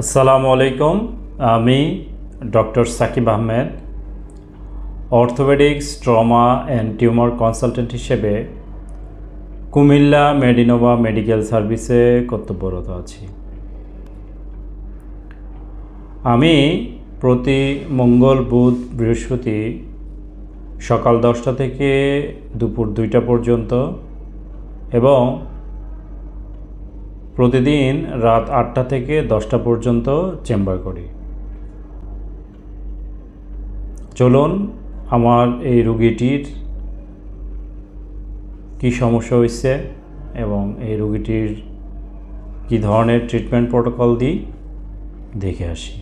আসসালামু আলাইকুম। আমি doctor Sakib Ahmed, orthopaedics, trauma and tumour consultant হিসেবে কুমিল্লা মেডিনোভা মেডিকেল সার্ভিসে কর্তব্যরত আছি। আমি প্রতি মঙ্গল, বুধ, বৃহস্পতি সকাল দশটা থেকে দুপুর দুইটা পর্যন্ত এবং প্রতিদিন রাত আটটা থেকে দশটা পর্যন্ত চেম্বার করি। চলুন, আমার এই রুগীটির কি সমস্যা হয়েছে এবং এই রুগীটির কি ধরনের ট্রিটমেন্ট প্রোটোকল দিই, দেখে আসি।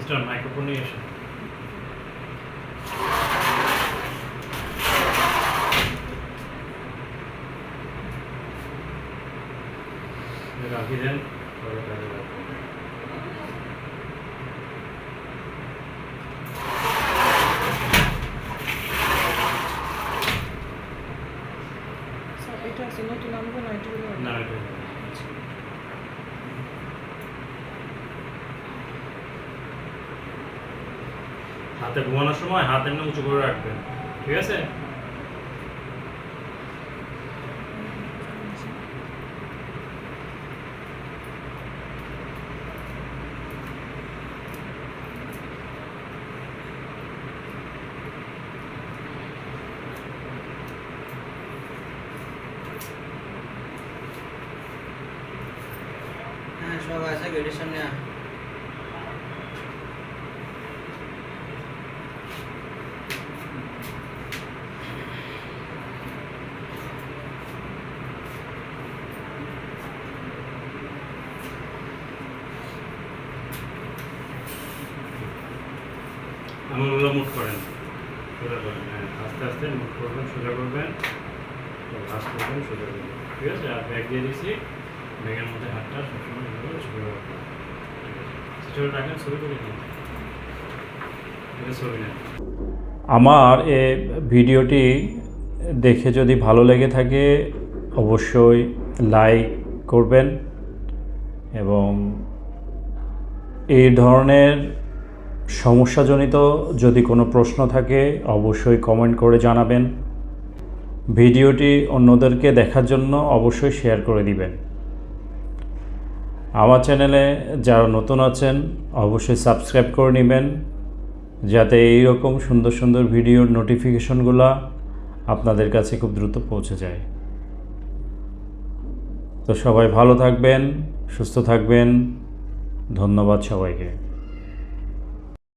Mr. Microphone নিয়ে এসো। রাখি দেন পরে কাজে লাগবে। যেটা আছে নতুন আনবো না এটা হলো না এটা হাতে ঘুমানোর সময় হাত এমনি উঁচু করে রাখবেন, ঠিক আছে? হ্যাঁ সব আছে, গেটের সামনে করেন। সোজা হ্যাঁ আস্তে আস্তে করবেন, সোজা করবেন। করবেন, সোজা করবেন। ঠিক আছে? আর ব্যাগ দিয়ে দিয়েছি ব্যাগের মধ্যে হাতটা সবসময় ছবি রাখবেন। ছবি করে দিন ছবি নেন। আমার এ ভিডিওটি দেখে যদি ভালো লেগে থাকে, অবশ্যই লাইক করবেন এবং এই ধরনের সমস্যাজনিত যদি কোনো প্রশ্ন থাকে, অবশ্যই কমেন্ট করে জানাবেন। ভিডিওটি অন্যদেরকে দেখার জন্য অবশ্যই শেয়ার করে দিবেন। আমার চ্যানেলে যারা নতুন আছেন, অবশ্যই সাবস্ক্রাইব করে নেবেন, যাতে এই রকম সুন্দর সুন্দর ভিডিওর নোটিফিকেশনগুলো আপনাদের কাছে খুব দ্রুত পৌঁছে যায়। তো সবাই ভালো থাকবেন, সুস্থ থাকবেন। ধন্যবাদ সবাইকে।